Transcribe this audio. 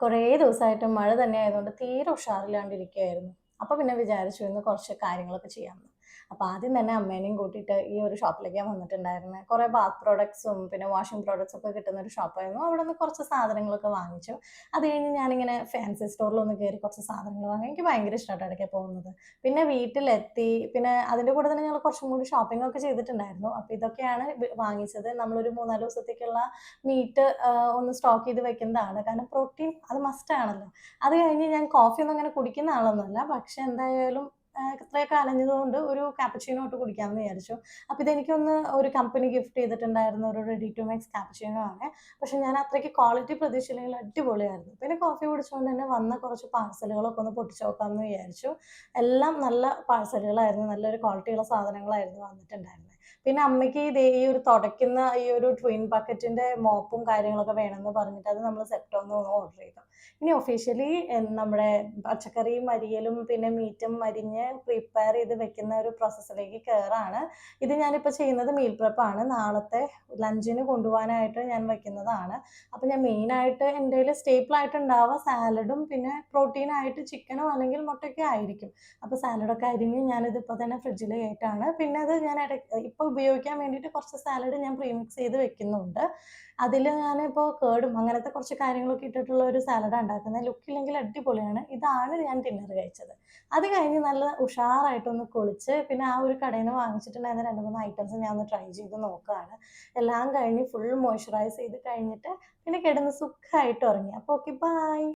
കുറേ ദിവസമായിട്ട് മഴ തന്നെ ആയതുകൊണ്ട് തീരെ ഉഷാറില്ലാണ്ടിരിക്കുകയായിരുന്നു. അപ്പോൾ പിന്നെ വിചാരിച്ചു ഇന്ന് കുറച്ച് കാര്യങ്ങളൊക്കെ ചെയ്യാമെന്ന്. അപ്പോൾ ആദ്യം തന്നെ അമ്മേനെയും കൂട്ടിയിട്ട് ഈ ഒരു ഷോപ്പിലേക്ക് ഞാൻ വന്നിട്ടുണ്ടായിരുന്നത് കുറേ ബാത്ത് പ്രോഡക്ട്സും പിന്നെ വാഷിംഗ് പ്രോഡക്ട്സും ഒക്കെ കിട്ടുന്ന ഒരു ഷോപ്പായിരുന്നു അവിടെ നിന്ന് കുറച്ച് സാധനങ്ങളൊക്കെ വാങ്ങിച്ചു. അത് കഴിഞ്ഞ് ഞാനിങ്ങനെ ഫാൻസി സ്റ്റോറിലൊന്ന് കയറി കുറച്ച് സാധനങ്ങൾ വാങ്ങി. എനിക്ക് ഭയങ്കര ഇഷ്ടമായിട്ട് ഇടയ്ക്ക് പോകുന്നത്. പിന്നെ വീട്ടിലെത്തി പിന്നെ അതിന്റെ കൂടെ തന്നെ ഞങ്ങൾ കുറച്ചും കൂടി ഷോപ്പിംഗ് ഒക്കെ ചെയ്തിട്ടുണ്ടായിരുന്നു. അപ്പോൾ ഇതൊക്കെയാണ് വാങ്ങിച്ചത്. നമ്മളൊരു മൂന്നാൽ ദിവസത്തേക്കുള്ള മീറ്റ് ഒന്ന് സ്റ്റോക്ക് ചെയ്ത് വെക്കുന്നതാണ്. കാരണം പ്രോട്ടീൻ അത് മസ്റ്റ് ആണല്ലോ. അത് കഴിഞ്ഞ് ഞാൻ കോഫി ഒന്നും അങ്ങനെ കുടിക്കുന്ന ആളൊന്നുമല്ല. പക്ഷെ എന്തായാലും ഇത്രയൊക്കെ അലഞ്ഞതുകൊണ്ട് ഒരു കാപ്പച്ചീനോ ഇട്ട് കുടിക്കാമെന്ന് വിചാരിച്ചു. അപ്പോൾ ഇതെനിക്കൊന്ന് ഒരു കമ്പനി ഗിഫ്റ്റ് ചെയ്തിട്ടുണ്ടായിരുന്നു. ഒരു റെഡി ടു മേക്സ് കാപ്പച്ചീനോ ആണ്. പക്ഷെ ഞാൻ അത്രയ്ക്ക് ക്വാളിറ്റി പ്രതീക്ഷിച്ചില്ലെങ്കിൽ അടിപൊളിയായിരുന്നു. പിന്നെ കോഫി കുടിച്ചുകൊണ്ട് തന്നെ വന്ന കുറച്ച് പാഴ്സലുകളൊക്കെ ഒന്ന് പൊട്ടിച്ചു നോക്കാമെന്ന് വിചാരിച്ചു. എല്ലാം നല്ല പാഴ്സലുകളായിരുന്നു നല്ലൊരു ക്വാളിറ്റിയുള്ള സാധനങ്ങളായിരുന്നു വന്നിട്ടുണ്ടായിരുന്നത് പിന്നെ അമ്മയ്ക്ക് ഇത് ഈ ഒരു തുടയ്ക്കുന്ന ഈ ഒരു ട്വിൻ ബക്കറ്റിന്റെ മോപ്പും കാര്യങ്ങളൊക്കെ വേണമെന്ന് പറഞ്ഞിട്ട് അത് നമ്മൾ സെപ്റ്റോന്ന് ഓർഡർ ചെയ്തു. ഇനി ഒഫീഷ്യലി നമ്മുടെ പച്ചക്കറിയും അരിയലും പിന്നെ മീറ്റും അരിഞ്ഞ് പ്രിപ്പയർ ചെയ്ത് വെക്കുന്ന ഒരു പ്രോസസ്സിലേക്ക് കയറാണ് ഇത് ഞാനിപ്പോൾ ചെയ്യുന്നത് മീൽ പ്രപ്പാണ് നാളത്തെ ലഞ്ചിന് കൊണ്ടുപോകാനായിട്ട് ഞാൻ വെക്കുന്നതാണ്. അപ്പം ഞാൻ മെയിനായിട്ട് എന്റെ കയ്യിൽ സ്റ്റേപ്പിൾ ആയിട്ട് ഉണ്ടാവുക സാലഡും പിന്നെ പ്രോട്ടീനായിട്ട് ചിക്കനോ അല്ലെങ്കിൽ മുട്ടയൊക്കെ ആയിരിക്കും. അപ്പോൾ സാലഡൊക്കെ അരിഞ്ഞ് ഞാനിത് ഇപ്പോൾ തന്നെ ഫ്രിഡ്ജിൽ കയറ്റാണ്. പിന്നെ അത് ഞാൻ ഇടയ്ക്ക് ഇപ്പോൾ ഉപയോഗിക്കാൻ വേണ്ടിയിട്ട് കുറച്ച് സാലഡ് ഞാൻ പ്രീമിക്സ് ചെയ്ത് വെക്കുന്നുണ്ട്. അതിൽ ഞാനിപ്പോൾ കേടും അങ്ങനത്തെ കുറച്ച് കാര്യങ്ങളൊക്കെ ഇട്ടിട്ടുള്ള ഒരു സാലഡാണ് ഉണ്ടാക്കുന്നത്. ലുക്കില്ലെങ്കിൽ അടിപൊളിയാണ്. ഇതാണ് ഞാൻ ഡിന്നർ കഴിച്ചത്. അത് കഴിഞ്ഞ് നല്ല ഉഷാറായിട്ടൊന്ന് കുളിച്ച് പിന്നെ ആ ഒരു കടയിൽ നിന്ന് വാങ്ങിച്ചിട്ടുണ്ടായിരുന്ന രണ്ട് മൂന്ന് ഐറ്റംസ് ഞാൻ ഒന്ന് ട്രൈ ചെയ്ത് നോക്കുകയാണ് എല്ലാം കഴിഞ്ഞ് ഫുൾ മോയ്സ്ചറൈസ് ചെയ്ത് കഴിഞ്ഞിട്ട് പിന്നെ കിടന്ന് സുഖമായിട്ട് ഉറങ്ങി. അപ്പോൾ ഓക്കെ ബൈ